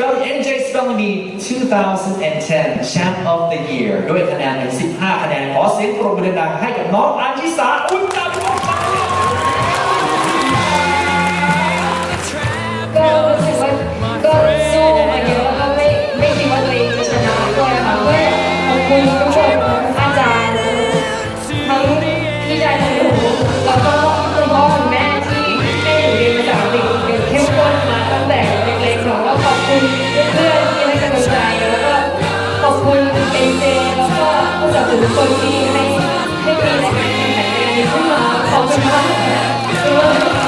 Spelling NJ Spelling Bee 2010 Champ of the Year ด้วยคะแนนถึง15 คะแนน ขอเสียงปรบมือดังให้กับน้องอัญชิสาอุ้ยจับออกมาก็รู้สึกว่าก็สู้มาเยอะก็ไม่ไม่คิดว่าตัวเองจะชนะด้วยค่ะก็ขอบคุณ คุณเป็นเจแล้วก็ผู้สนับสนุนคนที่ให้ให้มีแรงแข่งขันในการนี้ขึ้นมาขอบคุณมา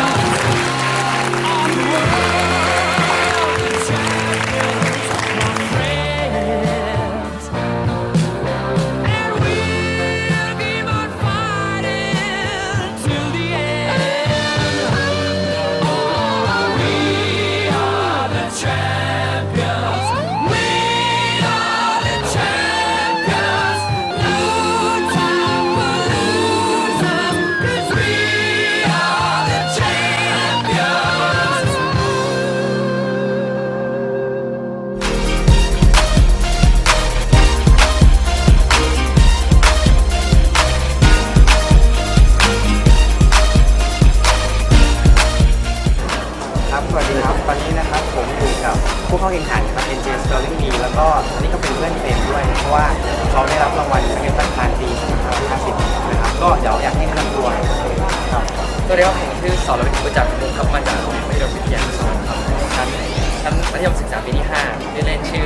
ก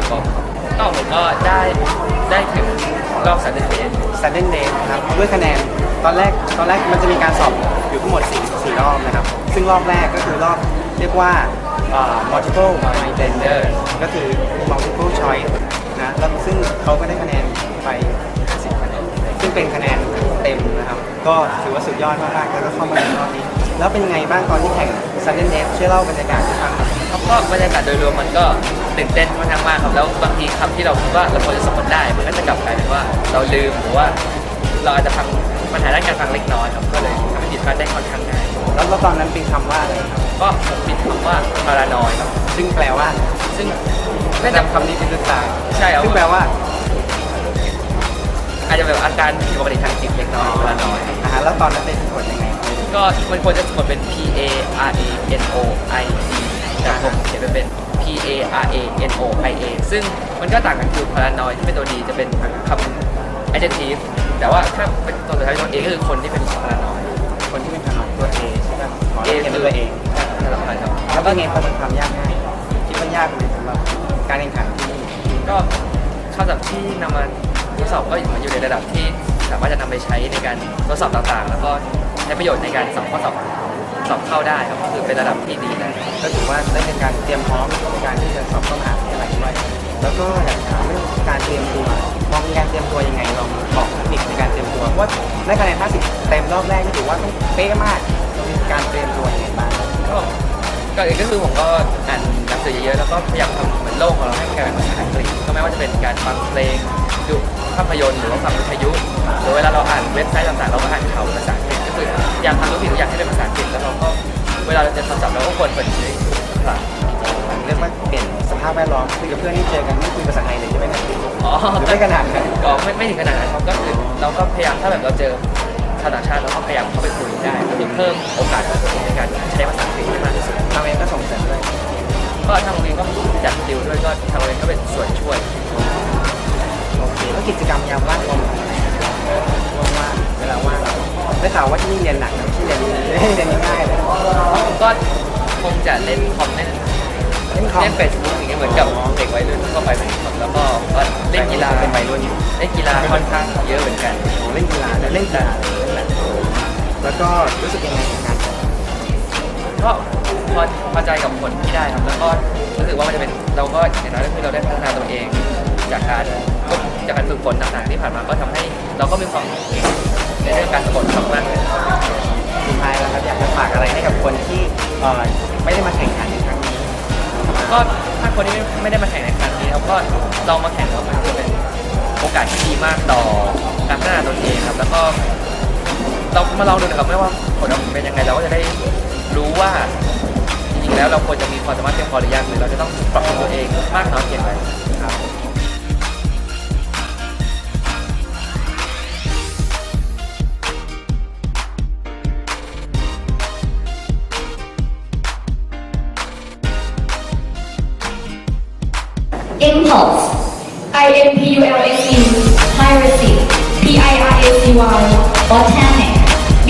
ชื่อเล่นชื่อป๊อปครับก็ผมก็ได้ได้ถึงรอบสันเดย์ Sudden Day นะครับด้วยคะแนนตอนแรกตอนแรกมันจะมีการสอบอยู่ทั้งหมด4 4รอบนะครับ ซึ่งรอบแรกก็คือรอบเรียกว่าเอ่อ multiple gender ก็คือ multiple choice นะแล้วซึ่งเขาก็ได้คะแนนไป 50คะแนนซึ่งเป็นคะแนนเต็มนะครับ ก็ถือว่าสุดยอดมากๆแล้วก็เข้ามาในรอบนี้ แล้วเป็นไงบ้างตอนที่แข่ง Sudden Day ช่วยเล่าบรรยากาศให้ฟังหน่อย ครับก็บรรยากาศโดยรวมมันก็ ตื่นเต้นค่อนข้างมากครับแล้วบางทีคำที่เราคิดว่าเราควรจะสะกดได้ มันก็จะกลับกลายเป็นว่าเราลืมหรือว่าเราอาจจะฟังปัญหาด้านการฟังเล็กน้อยครับก็เลยทำให้ผิดพลาดได้ค่อนข้างง่ายแล้วแล้วตอนนั้นเป็นคำว่าอะไรครับก็ผมปิดคำว่าพารานอยครับซึ่งแปลว่าซึ่งได้น่าจะจำคำนี้เป็นตัวตาใช่ครับซึ่งแปลว่า อาจจะแบบอาการผิดปกติทางจิตเล็กน้อยพารานอยอาหารแล้วตอนนั้นเป็นสะกดยังไง ก็มันควรจะสะกดเป็น P A R A N O I D แต่ผมเขียนไปเป็น P A R A N O I A ซึ่งมันก็ต่างกันคือ paranoid ที่เป็นตัวดีจะเป็นคำ adjective แต่ว่าถ้าเป็นตัวสุดท้ายตัว A ก็คือคนที่เป็น paranoid คนที่เป็นขนมตัว A ใช่ไหม A เขียนเป็นตัวเองนั่นแหละครับแล้วก็ไงพอมันความยากง่ายคิดว่ายากไหมสำหรับการแข่งขันที่ก็คำศัพท์ที่นำมาทดสอบก็อยู่อยู่ในระดับที่สามารถจะนำไปใช้ในการทดสอบต่างๆ แล้วก็ใช้ประโยชน์ในการสอบข้อสอบ สอบเข้าได้ครับก็คือเป็นระดับที่ดีนะก็ถือว่าได้เป็นการเตรียมพร้อมในการที่จะสอบเข้ามหาวิทยาลัยด้วยแล้วก็อยากถามเรื่องการเตรียมตัวมองการเตรียมตัวยังไงลองบอกเทคนิคในการเตรียมตัวว่าได้คะแนน50เต็มรอบแรกนี่ถือว่าต้องเป๊ะมากการเตรียมตัวยังไงบ้างก็ก็อื่นก็คือผมก็อ่านหนังสือเยอะๆแล้วก็พยายามทำเหมือนโลกของเราให้กลายเป็นภาษาอังกฤษก็ไม่ว่าจะเป็นการฟังเพลงดูภาพยนตร์หรือว่าฟังวิทยุหรือเวลาเราอ่านเว็บไซต์ต่างๆเราก็อ่านข่าวภาษาอังกฤษ ก็คือพยายามทำทุกสิ่งทุกอย่างให้เป็นภาษาอังกฤษแล้วเราก็เวลาเราจะทดสอบเราก็ควรเปิดใช้ภาษาเรียกว่าเปลี่ยนสภาพแวดล้อมคุยกับเพื่อนที่เจอกันไม่คุยภาษาไทยเลยใช่ไหมครับอ๋อหรือไม่ขนาดนั้นก็ไม่ไม่ถึงขนาดนั้นครับก็คือเราก็พยายามถ้าแบบเราเจอชาวต่างชาติเราก็พยายามเข้าไปคุยได้เพื่อเพิ่มโอกาสของตัวเองในการใช้ภาษาอังกฤษให้มากที่สุดเราเองก็ส่งเสริมด้วยก็ทางโรงเรียนก็จัดดิวด้วยก็ทางโรงเรียนก็เป็นส่วนช่วยโอเคแล้วกิจกรรมยามว่างเราทำอะไรว่างว่างๆเวลาว่าง ได้ข่าวว่าที่นี่เรียนหนักนะที่เรียนเรียนง่ายเลยก็คงจะเล่นคอมเล่นเล่นคอมเล่นเฟซบุ๊กอย่างเงี้ยเหมือนกับเด็กวัยรุ่นทั่วไปเหมือนกันแล้วก็ก็เล่นกีฬาเป็นวัยรุ่นเล่นกีฬาค่อนข้างเยอะเหมือนกันเล่นกีฬาแล้วเล่นกีฬาเล่นแหละแล้วก็รู้สึกยังไงกับการก็พอพอใจกับผลที่ได้ครับแล้วก็รู้สึกว่ามันจะเป็นเราก็อย่างน้อยก็คือเราได้พัฒนาตัวเอง จากการจากการฝึกฝนต่างๆที่ผ่านมาก็ทำให้เราก็มีความเก่ง ในเรื่องการสะกดคำมากขึ้นสุดท้ายแล้วครับอยากจะฝากอะไรให้กับคนที่เอ่อไม่ได้มาแข่งขันในครั้งนี้ ก็ถ้าคนที่ไม่ได้มาแข่งในครั้งนี้เราก็ลองมาแข่งแล้วมันจะเป็นโอกาสที่ดีมากต่อการพัฒนาตนเองครับ แล้วก็เรามาลองดูนะครับไม่ว่าผลออกมาเป็นยังไงเราก็จะได้รู้ว่าจริงๆแล้วเราควรจะมีความสามารถเพียงพอหรือยังหรือเราจะต้องปรับปรุงตัวเองมากน้อยเพียงไร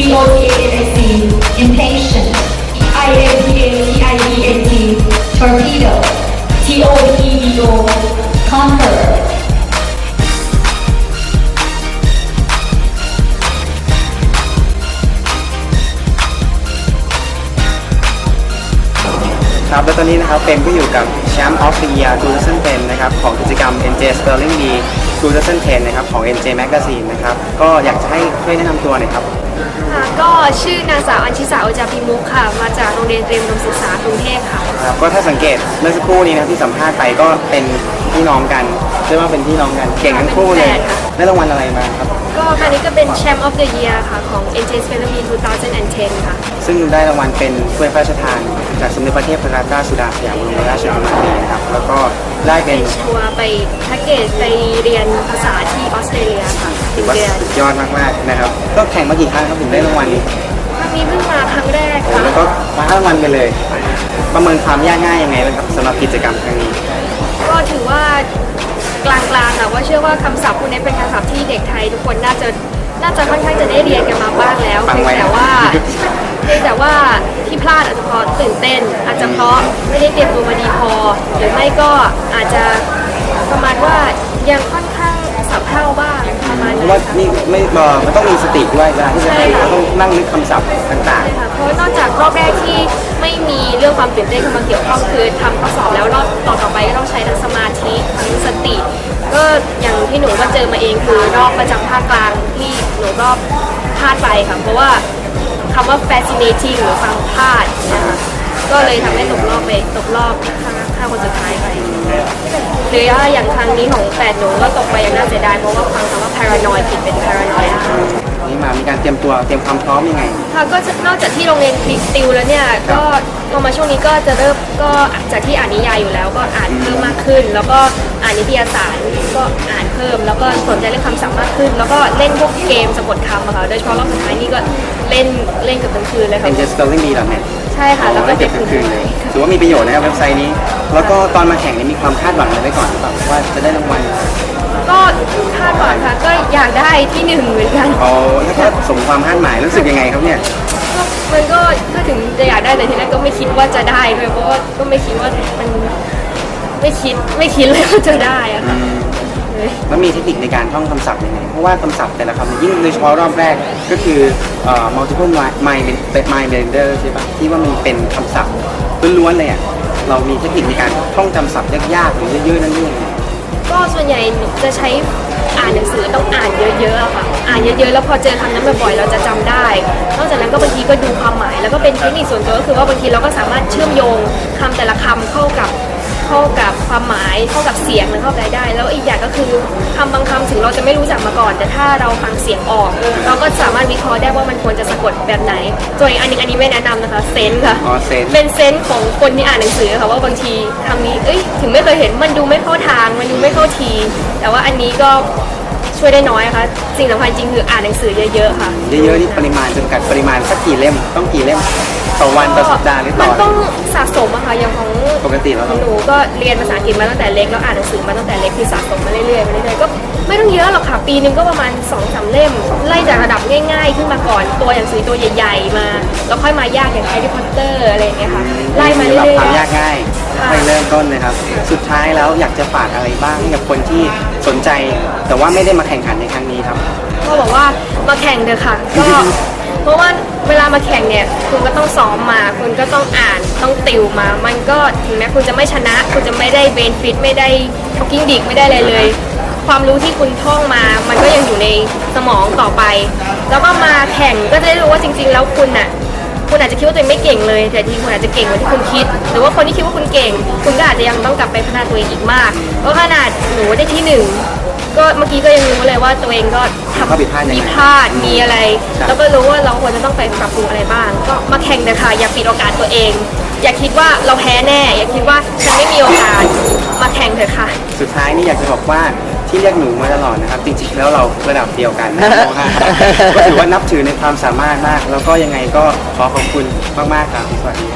B O T A N I C impatient I M P A T I E N T torpedo T O P E O conqueror ครับแล้วตอนนี้นะครับเป็นก็อยู่กับแชมป์ออฟเดีย2010นะครับของกิจกรรม NJ Sterling D 2010นะครับของ NJ Magazine นะครับก็อยากจะให้ช่วยแนะนำตัวหน่อยครับ ค่ะก็ชื่อนางสาวอัญชิสาโอจาพิมุกค่ะ มาจากโรงเรียนเตรียมอุดมศึกษากรุงเทพค่ะ ครับก็ถ้าสังเกตเมื่อสักครู่นี้นะครับที่สัมภาษณ์ไปก็เป็นพี่น้องกันเรียกว่าเป็นพี่น้องกันเก่งทั้งคู่เลยเป็นแฟนค่ะ ได้รางวัลอะไรมาครับ ก็ครั้งนี้ก็เป็นแชมป์ออฟเดอะเยียร์ค่ะ ของ NJ s p e l l e r 2010 ค่ะ ซึ่งได้รางวัลเป็นถ้วยพระราชทาน จากสมเด็จพระเทพรัตนราชสุดาสยามบรมราชกุมารีนะครับ แล้วก็ได้เป็นทัวร์ไปแพ็กเกจไปเรียนภาษาที่ออสเตรเลียค่ะหถืนึ่องว่าเดือนสุดยอดมากๆนะครับ ก็แข่งมากี่ครั้งครับถึงได้รางวัลนี้ครั้งนี้เพิ่งมาครั้งแรกโอ้ค่ะแล้วก็คว้ารางวัลไปเลย ประเมินความยากง่ายยังไงบ้างครับสำหรับกิจกรรมครั้งนี้ ก็ถือว่ากลางๆค่ะว่าเชื่อว่าคำศัพท์พวกนี้เป็นคำศัพท์ที่เด็กไทยทุกคนน่าจะน่าจะค่อนข้างจะได้เรียนกันมาบ้างแล้วฟังเพียงไว้แต่ว่าเพียงแต่ว่า ที่พลาดอาจจะเพราะตื่นเต้น อาจจะเพราะไม่ได้เตรียมตัวมาดีพอ หรือไม่ก็อาจจะประมาณว่ายังค่อนข้างสับเท่าบ้างประมาณเพนั้ราะนว่าค่ะนี่ไม่เอ่อมันต้องมีสติด้วยเวลาที่จะใช่ให้ค่ะเราต้องนั่งนึกคำศัพท์ต่างใช่ค่ะเพราะนอกจากรอบแรกที่ไม่มีเรื่องความตื่นเต้นเข้ามาเกี่ยวข้องคือทำข้อสอบแล้วรอบต่อต่อไปก็ต้องใช้ทั้งสมาธิทั้งสติ ก็อย่างที่หนูก็เจอมาเองคือรอบประจำภาคกลางที่หนูก็พลาดไปค่ะเพราะว่า คำว่า fascinating หรือฟังพลาดนะคะก็เลยทำให้ตกรอบไปตกรอบห้าห้าคนสุดท้ายไปหรือว่าอย่างครั้งนี้ของแปดหนูก็ตกไปอย่างน่าเสียดายเพราะว่าฟังคำว่า paranoid ผิดเป็น paranoid นะคะ นี่มามีการเตรียมตัวเตรียมความพร้อมยังไง ค่ะก็จะนอกจากที่โรงเรียนติวแล้วเนี่ยก็พอมาช่วงนี้ก็จะเริ่มก็จากที่อ่านนิยายอยู่แล้วก็อ่านเพิ่มมากขึ้น แล้วก็อ่านนิตยสารก็อ่านเพิ่ม แล้วก็สนใจเรื่องคำศัพท์มากขึ้น แล้วก็เล่นพวกเกมสะกดคำอะค่ะโดยเฉพาะรอบสุดท้ายนี่ก็เล่นเล่นเกับทั้งคืนเลยค่ะ NJ Spelling Bee เหรอเนี่ยใช่ค่ะ แล้วก็เก็บคืคืนเลยถือว่ามีประโยชน์นะครับเว็บไซต์นี้ แล้วก็ตอนมาแข่งนี่มีความคาดหวังากได้ที่หนึ่งเหมือนกันอ๋อแล้วก็สมความคาดหมายรู้สึกยังไงครับเนี่ย ก็มันก็ก็ถึงจะอยากได้แต่ทีแรกก็ไม่คิดว่าจะได้ด้วยเพราะว่าก็ไม่คิดว่ามันไม่คิดไม่คิดเลยว่าจะได้อะค่ะแล้วมีเทคนิคในการท่องคำศัพท์ยังไง เพราะว่าคำศัพท์แต่ละคำเนี่ยยิ่งโดยเฉพาะรอบแรกก็คือเอ่อ multiple my my blender ใช่ปะที่ว่ามันเป็นคำศัพท์ล้วนๆเลยอะ เรามีเทคนิคในการท่องจำศัพท์ยากๆหรือเยอะๆนั่นนี่ยังไงก็ส่วนใหญ่หนูจะใช้ อ่านหนังสือต้องอ่านเยอะๆอะค่ะ อ่านเยอะๆ แล้วพอเจอคำนั้นบ่อยๆ เราจะจำได้ นอกจากนั้นก็บางทีก็ดูความหมาย แล้วก็เป็นเทคนิคส่วนตัวก็คือว่าบางทีเราก็สามารถเชื่อมโยงคำแต่ละคำเข้ากับ เข้ากับความหมายเข้ากับเสียงหรือเข้ากับอะไรได้ แล้วอีกอย่างก็คือคำบางคำถึงเราจะไม่รู้จักมาก่อน แต่ถ้าเราฟังเสียงออก เราก็สามารถวิเคราะห์ได้ว่ามันควรจะสะกดแบบไหนส่วนอีกอันหนึงอันนี้ไม่แนะนำนะคะเซนส์ค่ะ อ๋อ sense เป็นเซนส์ของคนที่อ่านหนังสือค่ะว่าบางทีคำนี้เอ้ยถึงไม่เคยเห็นมันดูไม่เข้าทางมันดูไม่เข้าที แต่ว่าอันนี้ก็ช่วยได้น้อยค่ะ สิ่งสำคัญจริงคืออ่านหนังสือเยอะๆค่ะ เยอะๆนี่ปริมาณจำกัดปริมาณสักกี่เล่มต้องกี่เล่ม ต่อวันต่อสัปดาห์หรือต่มัอนต้องสะสมอะค่ะอย่างของปกติแล้วขอเรางหนูก็เรียนภาษาอังกฤษมาตั้งแต่เล็กแล้วอ่านหนังสือมาตั้งแต่เล็กคือสะสมมาเรื่อยๆมาเรื่อยๆก็ไม่ต้องเยอะหรอกค่ะปีนึงก็ประมาณ2อสเล่ม ไล่จากระดับง่ายๆ ขึ้นมาก่อนตัวหนังสือตัวใหญ่ ๆ มา แล้วค่อยมายากอย่างแฮร์รี่พอตเตอร์อะไรอย่างเงี้ยค่ะไล่มาเรื่ปรับอยความๆยากง่ายค่อยเริ่มต้นนะครับ สุดท้ายแล้วอยากจะฝากอะไรบ้างให้กับคนที่สนใจ แต่ว่าไม่ได้มาแข่งขันในครั้งนี้ครับ ก็บอกว่ามาแข่งเถอะค่ะ ก็ เพราะว่าเวลามาแข่งเนี่ยคุณก็ต้องซ้อมมา คุณก็ต้องอ่านต้องติวมา มันก็ถึงแม้คุณจะไม่ชนะ คุณจะไม่ได้เบนฟิตไม่ได้ท็อกกิ้งดิกไม่ได้อะไรเลย ความรู้ที่คุณท่องมา มันก็ยังอยู่ในสมองต่อไป แล้วก็มาแข่งก็จะได้รู้ว่าจริง ๆ แล้วคุณน่ะคุณอาจจะคิดว่าตัวเองไม่เก่งเลย แต่จริงๆคุณอาจจะเก่งกว่าที่คุณคิด หรือว่าคนที่คิดว่าคุณเก่ง คุณก็อาจจะยังต้องกลับไปพัฒนาตัวเองอีกมากเพราะขนาดหนูได้ที่หนึ่ง ก็เมื่อกี้ก็ยังรู้เลยว่าตัวเองก็ทำข้อผิดพลาดยังไงมีพลาดมีอะไร ครับ แล้วก็รู้ว่าเราควรจะต้องไปปรับปรุงอะไรบ้าง ก็มาแข่งเลยค่ะอย่าปิดโอกาสตัวเอง อย่าคิดว่าเราแพ้แน่ อย่าคิดว่าฉันไม่มีโอกาสมาแข่งเถอะค่ะ สุดท้ายนี่อยากจะบอกว่าที่เรียกหนูมาตลอดนะครับ จริงๆแล้วเราระดับเดียวกันนะก็ถือว่านับถือในความสามารถมาก แล้วก็ยังไงก็ขอขอบคุณมากๆครับสวัสดีครับ